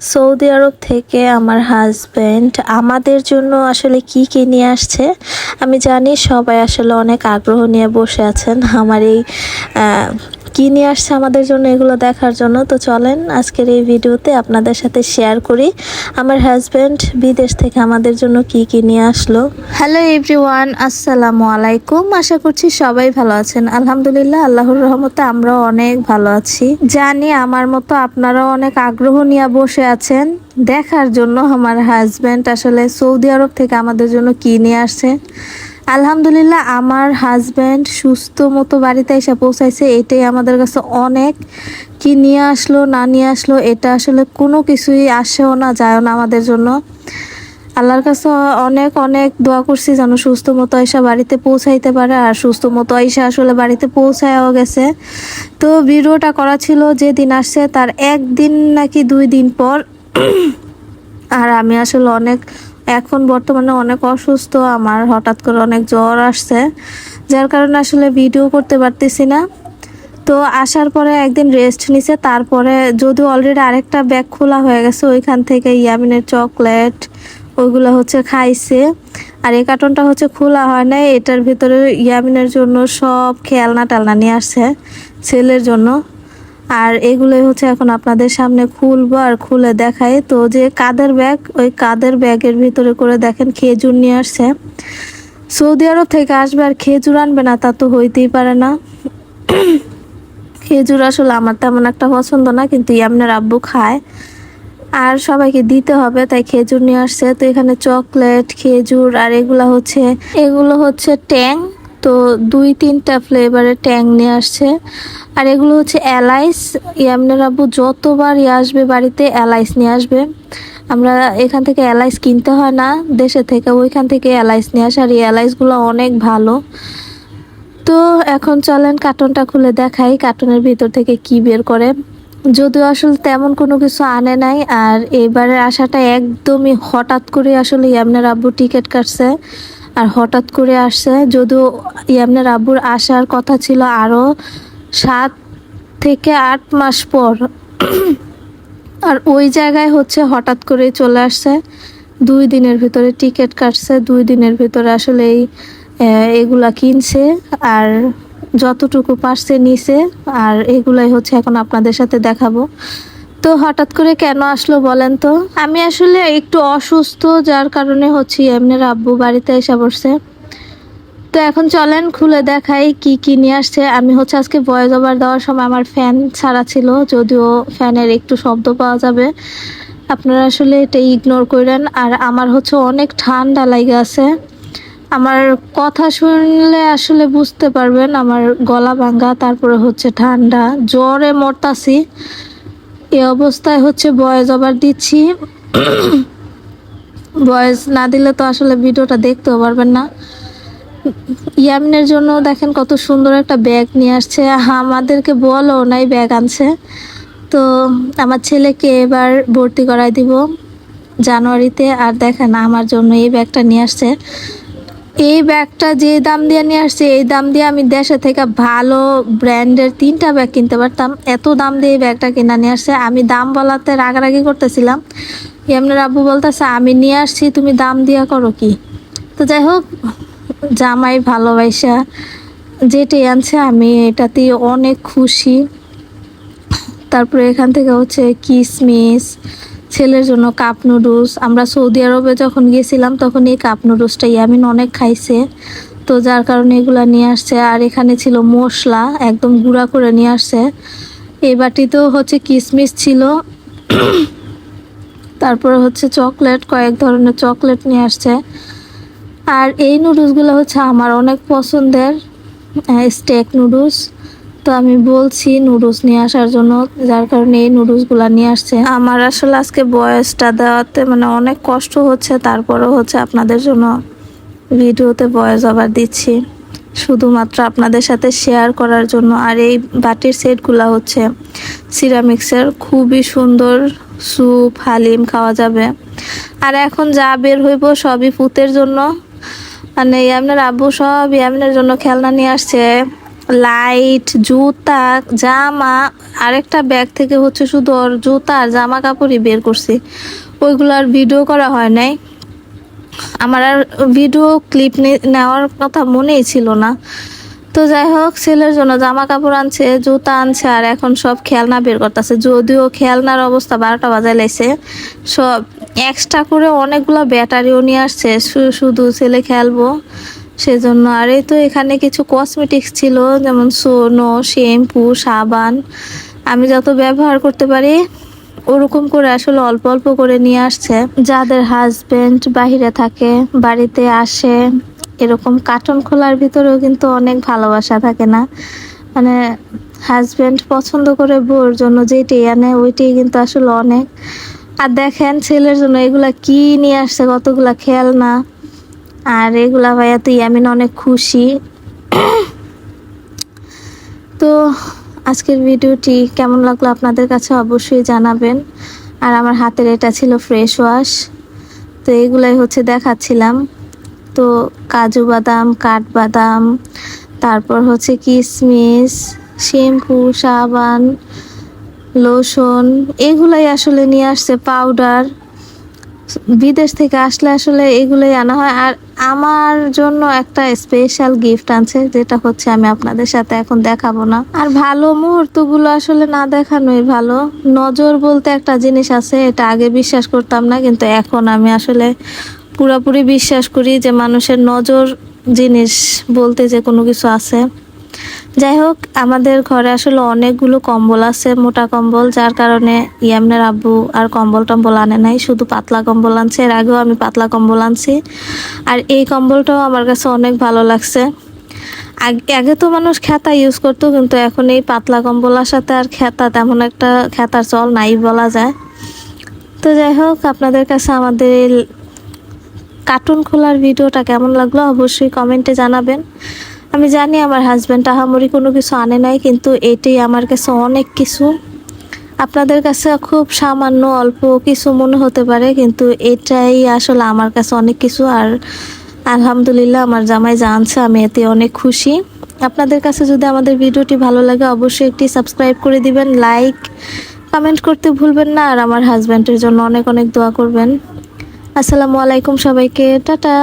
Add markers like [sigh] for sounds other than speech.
Saudi আরব থেকে আমার husband আমাদের জন্য আসলে কি কি নিয়ে আসছে? আমি জানি সবাই আসলে অনেক আগ্রহ নিয়ে বসে আছেন। আমার এই কি নিয়ে আসছে আমাদের জন্য এগুলো দেখার জন্য? তো চলেন আজকের এই ভিডিওতে আপনাদের সাথে শেয়ার করি। আমার হাজব্যান্ড বিদেশ থেকে আমাদের জন্য কি কি নিয়ে আসলো। হ্যালো এভরিওয়ান আসসালামু আলাইকুম। আশা করছি সবাই ভালো আছেন। আলহামদুলিল্লাহ, আল্লাহর রহমতে আমরাও অনেক ভালো আছি। জানি আমার মতো আপনারাও অনেক আগ্রহ নিয়ে বসে আছেন। দেখার জন্য আমার হাজব্যান্ড আসলে সৌদি আরব থেকে আমাদের জন্য কি নিয়ে আসছে। আলহামদুলিল্লাহ, আমার হাজব্যান্ড সুস্থ মতো বাড়িতে এসে পৌঁছাইছে। এটাই আমাদের কাছে অনেক। কি নিয়ে আসলো, না নিয়ে আসলো, এটা আসলে কোনো কিছুই আসেও না, যায়ও না আমাদের জন্য। আল্লাহর কাছে অনেক অনেক দোয়া করছি যেন সুস্থ মতো আইসা বাড়িতে পৌঁছাইতে পারে, আর সুস্থ মতো আইসা আসলে বাড়িতে পৌঁছায়ও গেছে। তো ভিডিওটা করা ছিল যেদিন আসছে, তার একদিন নাকি দুই দিন পর। আর আমি আসলে অনেক এখন বর্তমানে অনেক অসুস্থ, আমার হঠাৎ করে অনেক জ্বর আসছে, যার কারণে আসলে ভিডিও করতে পারতেছি না। তো আসার পরে একদিন রেস্ট নিছে, তারপরে যদিও অলরেডি আরেকটা ব্যাগ খোলা হয়ে গেছে, ওইখান থেকে ইয়ামিনের চকলেট ওইগুলো হচ্ছে খাইছে। আর এই কার্টনটা হচ্ছে খোলা হয় নাই, এটার ভিতরে ইয়ামিনের জন্য সব খেলনা টালনা নিয়ে আসছে ছেলের জন্য। আর এগুলোই হচ্ছে এখন আপনাদের সামনে খুলবো আর খুলে দেখাই। তো যে কাদের ব্যাগ, ওই কাদের ব্যাগের ভিতরে করে দেখেন খেজুর নিয়ে আসছে। সৌদি আরব থেকে আসবে আর খেজুর আনবে না, তা তো হইতেই পারে না। খেজুর আসলে আমার তেমন একটা পছন্দ না, কিন্তু ইয়ামনের আব্বু খায়। আর সবাইকে দিতে হবে, তাই খেজুর নিয়ে আসছে। তো এখানে চকলেট, খেজুর আর এগুলা হচ্ছে, এগুলো হচ্ছে ট্যাং। তো দুই তিনটা ফ্লেভারের ট্যাং নিয়ে আসছে। আর এগুলো হচ্ছে এলাইস ইয়ামনের আব্বু যতবার ইয়ে আসবে বাড়িতে এলাইস নিয়ে আসবে। আমরা এখান থেকে এলাইস কিনতে হয় না, দেশে থেকে ওইখান থেকে এলাইস নিয়ে আসে। আর এই এলাইসগুলো অনেক ভালো। তো এখন চলেন কার্টনটা খুলে দেখাই কার্টনের ভিতর থেকে কি বের করে। যদিও আসলে তেমন কোনো কিছু আনে নাই, আর এবারের আসাটা একদমই হঠাৎ করে আসলে ইয়ামনের আব্বু টিকিট কাটছে। আর হঠাৎ করে আসছে, যদিও ইয়ামনের আব্বুর আসার কথা ছিল আরও সাত থেকে আট মাস পর। আর ওই জায়গায় হচ্ছে হঠাৎ করে চলে আসছে। দুই দিনের ভিতরে টিকিট কাটছে, দুই দিনের ভিতরে আসলে এই এগুলা কিনছে। আর যতটুকু পারছে নিছে, আর এগুলাই হচ্ছে এখন আপনাদের সাথে দেখাবো। তো হঠাৎ করে কেন আসলো বলেন তো? আমি আসলে একটু অসুস্থ, যার কারণে হচ্ছে এমনি আব্বু বাড়িতে এসে পড়ছে। তো এখন চলেন, খুলে দেখাই কি কি নিয়ে আসছে। আমি হচ্ছে আজকে ভয়েস ওভার দেওয়ার সময় আমার ফ্যান ছাড়া ছিল, যদিও ফ্যানের একটু শব্দ পাওয়া যাবে। আপনারা আসলে এটা ইগনোর করেন। আর আমার হচ্ছে অনেক ঠান্ডা লাগে আছে। আমার কথা শুনলে আসলে বুঝতে পারবেন, আমার গলা ভাঙ্গা, তারপরে হচ্ছে ঠান্ডা। জ্বরে মরতাছি। এ অবস্থায় হচ্ছে ভয়েস ওভার দিচ্ছি। [coughs] ভয়েস না দিলে তো আসলে ভিডিওটা দেখতেও পারবেন না। ইয়ামিনের জন্য দেখেন কত সুন্দর একটা ব্যাগ নিয়ে আসছে। আমাদেরকে বলো নাই ব্যাগ আনছে। তো আমার ছেলেকে এবার ভর্তি করাই দিব জানুয়ারিতে। আর দেখেন আমার জন্য এই ব্যাগটা নিয়ে আসছে। এই ব্যাগটা যে দাম দিয়ে নিয়ে আসছে, এই দাম দিয়ে আমি দেশে থেকে ভালো ব্র্যান্ডের তিনটা ব্যাগ কিনতে পারতাম। এত দাম দিয়ে এই ব্যাগটা কিনা নিয়ে আসছে। আমি দাম বলাতে রাগারাগি করতেছিলাম। এমনি আব্বু বলতেছে, আমি নিয়ে আসছি, তুমি দাম দিয়া করো কি? তো যাই হোক জামাই ভালোবাসা যেটাই আনছে, আমি এটাতে অনেক খুশি। তারপরে এখান থেকে হচ্ছে কিসমিস, ছেলের জন্য কাপ নুডলস। আমরা সৌদি আরবে যখন গিয়েছিলাম তখন এই কাপ নুডলসটা ইয়ামিন অনেক খাইছে। তো যার কারণে এগুলো নিয়ে আসছে। আর এখানে ছিল মশলা, একদম গুঁড়া করে নিয়ে আসছে। এই বাটিতেও হচ্ছে কিসমিস ছিল। তারপরে হচ্ছে চকলেট, কয়েক ধরনের চকলেট নিয়ে আসছে। আর এই নুডলসগুলো হচ্ছে আমার অনেক পছন্দের স্টেক নুডলস তো আমি বলছি নুডলস নিয়ে আসার জন্য, যার কারণে এই নুডলসগুলো নিয়ে আসছে। আমার আসলে আজকে বয়সটা দেওয়াতে মানে অনেক কষ্ট হচ্ছে, তারপরেও হচ্ছে আপনাদের জন্য ভিডিওতে বয়স আবার দিচ্ছি। শুধুমাত্র আপনাদের সাথে শেয়ার করার জন্য, আর এই বাটির সেটগুলো হচ্ছে সিরামিক্সের খুবই সুন্দর স্যুপ হালিম খাওয়া যাবে। আর এখন যা বের হইব সবই ফুতের জন্য। মানে আপনার আব্বু সব ইয়ামিনের জন্য খেলনা নিয়ে আসছে। লাইট, জুতা, জামা, আরেকটা ব্যাগ থেকে হচ্ছে শুধু ওর জুতা আর জামা কাপড়ই বের করছি। ওইগুলো আর ভিডিও করা হয় নাই। আমার আর ভিডিও ক্লিপ নেওয়ার কথা মনেই ছিল না। তো যাই হোক, ছেলের জন্য জামা কাপড় আনছে, জুতা আনছে, আর এখন সব খেলনা বের করতেছে। যদিও খেলনার অবস্থা বারোটা বাজায় লাইছে সব এক্সট্রা করে অনেকগুলো ব্যাটারিও নিয়ে আসছে শুধু ছেলে খেলব। সেজন্য আর এই তো এখানে কিছু কসমেটিক্স ছিল, যেমন সোনো শ্যাম্পু সাবান। আমি যত ব্যবহার করতে পারি, ওরকম করে আসলে অল্প অল্প করে নিয়ে আসছে। যাদের হাজবেন্ড বাহিরে থাকে, বাড়িতে আসে এরকম কার্টন খোলার ভিতরেও কিন্তু অনেক ভালোবাসা থাকে না। মানে হাজবেন্ড পছন্দ করে বউর জন্য যেটাই আনে, ওইটাই কিন্তু আসলে অনেক। আর দেখেন ছেলের জন্য এগুলা কি নিয়ে আসছে, কতগুলা খেলনা। আর এগুলা ভাইয়া তুই আমি অনেক খুশি। তো আজকের ভিডিওটি কেমন লাগল আপনাদের কাছে অবশ্যই জানাবেন। আর আমার হাতের এটা ছিল ফ্রেশ ওয়াশ তো এগুলাই হচ্ছে দেখাচ্ছিলাম। তো কাজু বাদাম কাঠবাদাম তারপর হচ্ছে কিশমিশ শ্যাম্পু, সাবান, লোশন, এগুলাই আসলে নিয়ে আসছে পাউডার বিদেশ থেকে আসলে আসলে এগুলোই আনা হয়। আর আমার জন্য একটা স্পেশাল গিফট আনছে যেটা হচ্ছে আমি আপনাদের সাথে এখন দেখাবো না। আর ভালো মুহূর্তগুলো আসলে না দেখানোই ভালো। নজর বলতে একটা জিনিস আছে, এটা আগে বিশ্বাস করতাম না, কিন্তু এখন আমি আসলে পুরোপুরি বিশ্বাস করি যে মানুষের নজর জিনিস বলতে যে কোনো কিছু আছে। যাই হোক, আমাদের ঘরে আসলে অনেকগুলো কম্বল আছে, মোটা কম্বল, যার কারণে ইয়ামনের আব্বু আর কম্বল টম্বল আনে নাই, শুধু পাতলা কম্বল আনছে। এর আগেও আমি পাতলা কম্বল আনছি। আর এই কম্বলটাও আমার কাছে অনেক ভালো লাগছে। আগে তো মানুষ খেতা ইউজ করতো, কিন্তু এখন এই পাতলা কম্বলার সাথে আর খেতা তেমন একটা খেতার চল নাই বলা যায়। তো যাই হোক, আপনাদের কাছে আমাদের কার্টুন খোলার ভিডিওটা কেমন লাগল অবশ্যই কমেন্টে জানাবেন। আমি জানি আমার হাজব্যান্ড আহামরি কোনো কিছু আনে নাই, কিন্তু এটাই আমার কাছে অনেক কিছু। আপনাদের কাছে খুব সামান্য অল্প কিছু মনে হতে পারে, কিন্তু এটাই আসলে আমার কাছে অনেক কিছু। আর আলহামদুলিল্লাহ আমার জামাই জানছে আমি এতে অনেক খুশি। আপনাদের কাছে যদি আমাদের ভিডিওটি ভালো লাগে, অবশ্যই একটি সাবস্ক্রাইব করে দিবেন লাইক কমেন্ট করতে ভুলবেন না। আর আমার হাজব্যান্ডের জন্য অনেক অনেক দোয়া করবেন। আসসালামু আলাইকুম সবাইকে টাটা।